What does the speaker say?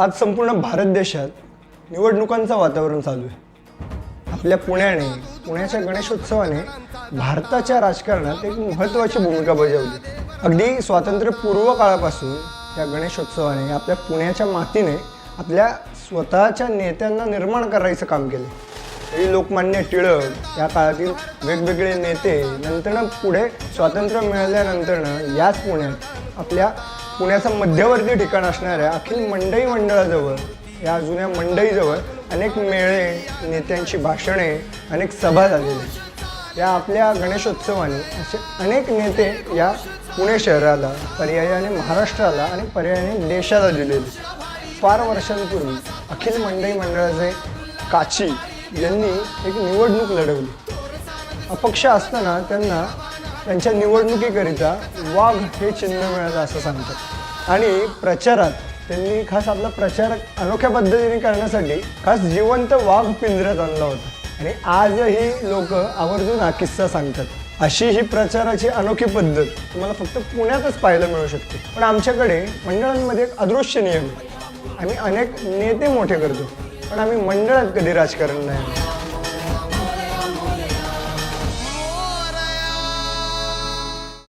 आज संपूर्ण भारत देशात निवडणुकांचं वातावरण चालू आहे. आपल्या पुण्याने पुण्याच्या गणेशोत्सवाने भारताच्या राजकारणात एक महत्त्वाची भूमिका बजावली. अगदी स्वातंत्र्यपूर्व काळापासून या गणेशोत्सवाने आपल्या पुण्याच्या मातीने आपल्या स्वतःच्या नेत्यांना निर्माण करायचं काम केलं. तरी लोकमान्य टिळक या काळातील वेगवेगळे नेते नंतरनं पुढे स्वातंत्र्य मिळाल्यानंतरनं याच पुण्यात आपल्या पुण्याचं मध्यवर्ती ठिकाण असणाऱ्या अखिल मंडई मंडळाजवळ या जुन्या मंडईजवळ अनेक मेळे नेत्यांची भाषणे अनेक सभा झालेल्या या आपल्या गणेशोत्सवाने असे अनेक नेते या पुणे शहराला पर्यायाने महाराष्ट्राला आणि पर्यायाने देशाला दिलेले फार वर्षांपूर्वी अखिल मंडई मंडळाचे काची यांनी एक निवडणूक लढवली. अपक्ष असताना त्यांना त्यांच्या निवडणुकीकरिता वाघ हे चिन्ह मिळालं असं सांगतात. आणि प्रचारात त्यांनी खास आपला प्रचार अनोख्या पद्धतीने करण्यासाठी खास जिवंत वाघ पिंजऱ्यात आणला होता. आणि आजही लोक आवर्जून हा किस्सा सांगतात. अशी ही प्रचाराची अनोखी पद्धत तुम्हाला फक्त पुण्यातच पाहायला मिळू शकते. पण आमच्याकडे मंडळांमध्ये एक अदृश्य नियम आहे. आम्ही अनेक नेते मोठे करतो. पण आम्ही मंडळात कधी राजकारण नाही